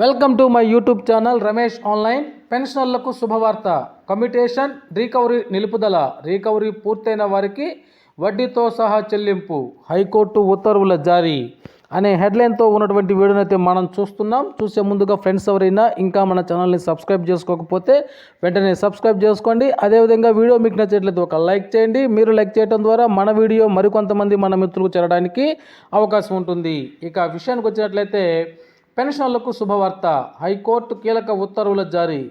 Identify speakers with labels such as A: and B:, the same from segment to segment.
A: Welcome to my YouTube channel Ramesh online పెన్షనర్లకు శుభవార్త. Commutation recovery నిలుపుదల. రికవరీ పూర్తయిన వారికి వడ్డీతో సహా చెల్లింపు. హైకోర్టు ఉత్తర్వుల జారీ. అనే హెడ్లైన్తో ఉన్నటువంటి వీడియోని అయితే మనం చూస్తున్నాం. చూసే ముందుగా ఫ్రెండ్స్ ఎవరైనా ఇంకా మన ఛానల్ని సబ్స్క్రైబ్ చేసుకోకపోతే వెంటనే సబ్స్క్రైబ్ చేసుకోండి. అదేవిధంగా వీడియో మీకు నచ్చినట్లయితే ఒక లైక్ చేయండి. మీరు లైక్ చేయడం ద్వారా మన వీడియో మరికొంతమంది మన మిత్రులకు చేరడానికి అవకాశం ఉంటుంది. ఇక విషయానికి వచ్చినట్లయితే పెన్షనర్లకు శుభవార్త. హైకోర్టు కీలక ఉత్తర్వుల జారీ.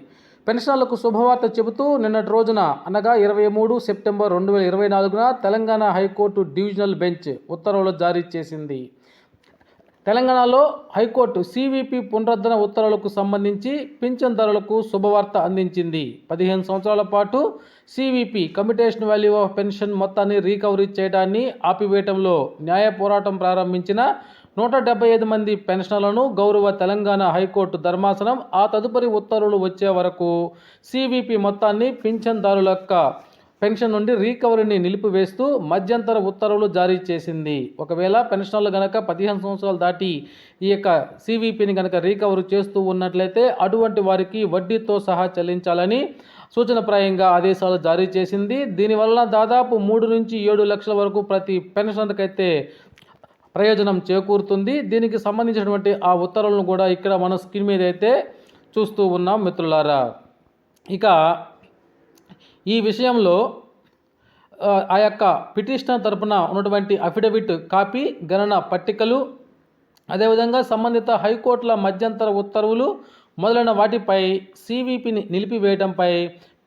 A: పెన్షనర్లకు శుభవార్త చెబుతూ నిన్నటి రోజున అనగా ఇరవై మూడు సెప్టెంబర్ రెండు వేల ఇరవై నాలుగున తెలంగాణ హైకోర్టు డివిజనల్ బెంచ్ ఉత్తర్వులు జారీ చేసింది. తెలంగాణలో హైకోర్టు సివిపి పునరుద్ధరణ ఉత్తర్వులకు సంబంధించి పింఛన్దారులకు శుభవార్త అందించింది. పదిహేను సంవత్సరాల పాటు CVP commutation value of pension మొత్తాన్ని రీకవరీ చేయడాన్ని ఆపివేయటంలో న్యాయ పోరాటం ప్రారంభించిన నూట డెబ్బై ఐదు మంది పెన్షనర్లను గౌరవ తెలంగాణ హైకోర్టు ధర్మాసనం ఆ తదుపరి ఉత్తర్వులు వచ్చే వరకు సివిపి మొత్తాన్ని పింఛన్దారుల యొక్క పెన్షన్ నుండి రీకవరీని నిలిపివేస్తూ మధ్యంతర ఉత్తర్వులు జారీ చేసింది. ఒకవేళ పెన్షనర్లు గనక పదిహేను సంవత్సరాలు దాటి ఈ యొక్క సివిపిని గనక రీకవర్ చేస్తూ ఉన్నట్లయితే అటువంటి వారికి వడ్డీతో సహా చెల్లించాలని సూచనప్రాయంగా ఆదేశాలు జారీ చేసింది. దీనివల్ల దాదాపు మూడు నుంచి ఏడు లక్షల వరకు ప్రతి పెన్షనర్కైతే ప్రయోజనం చేకూరుతుంది. దీనికి సంబంధించినటువంటి ఆ ఉత్తర్వులను కూడా ఇక్కడ మన స్క్రీన్ మీద అయితే చూస్తూ ఉన్నాం మిత్రులారా. ఇక ఈ విషయంలో ఆ, ఆ యొక్క పిటిషనర్ తరపున ఉన్నటువంటి అఫిడవిట్ కాపీ గణన పట్టికలు అదేవిధంగా సంబంధిత హైకోర్టుల మధ్యంతర ఉత్తర్వులు మొదలైన వాటిపై సివిపిని నిలిపివేయడంపై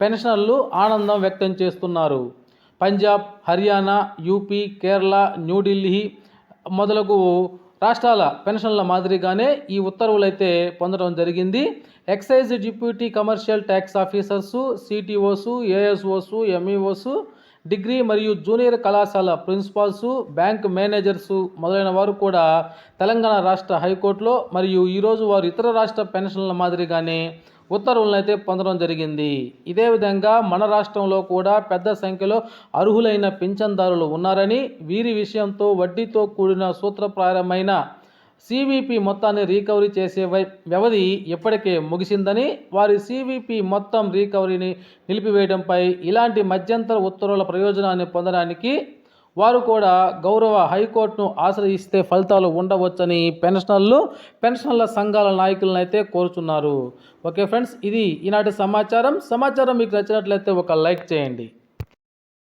A: పెన్షనర్లు ఆనందం వ్యక్తం చేస్తున్నారు. పంజాబ్ హర్యానా యూపీ కేరళ న్యూఢిల్లీ మొదలగు రాష్ట్రాల పెన్షన్ల మాదిరిగానే ఈ ఉత్తర్వులు అయితే పొందడం జరిగింది. Excise deputy commercial tax officers CTOs ASOs MEOs degree మరియు జూనియర్ కళాశాల ప్రిన్సిపాల్సు బ్యాంక్ మేనేజర్సు మొదలైన వారు కూడా తెలంగాణ రాష్ట్ర హైకోర్టులో మరియు ఈరోజు వారు ఇతర రాష్ట్ర పెన్షన్ల మాదిరిగానే ఉత్తర్వులను అయితే పొందడం జరిగింది. ఇదే విధంగా మన రాష్ట్రంలో కూడా పెద్ద సంఖ్యలో అర్హులైన పింఛన్దారులు ఉన్నారని వీరి విషయంతో వడ్డీతో కూడిన సూత్రప్రాయమైన సివిపి మొత్తాన్ని రీకవరీ చేసే వ్యవధి ఇప్పటికే ముగిసిందని వారి సివిపి మొత్తం రీకవరీని నిలిపివేయడంపై ఇలాంటి మధ్యంతర ఉత్తర్వుల ప్రయోజనాన్ని పొందడానికి వారు కూడా గౌరవ హైకోర్టును ఆశ్రయిస్తే ఫలితాలు ఉండవచ్చని పెన్షనర్లు పెన్షనర్ల సంఘాల నాయకులను అయితే కోరుచున్నారు. ఓకే ఫ్రెండ్స్ ఇది ఈనాటి సమాచారం. సమాచారం మీకు నచ్చినట్లయితే ఒక లైక్ చేయండి.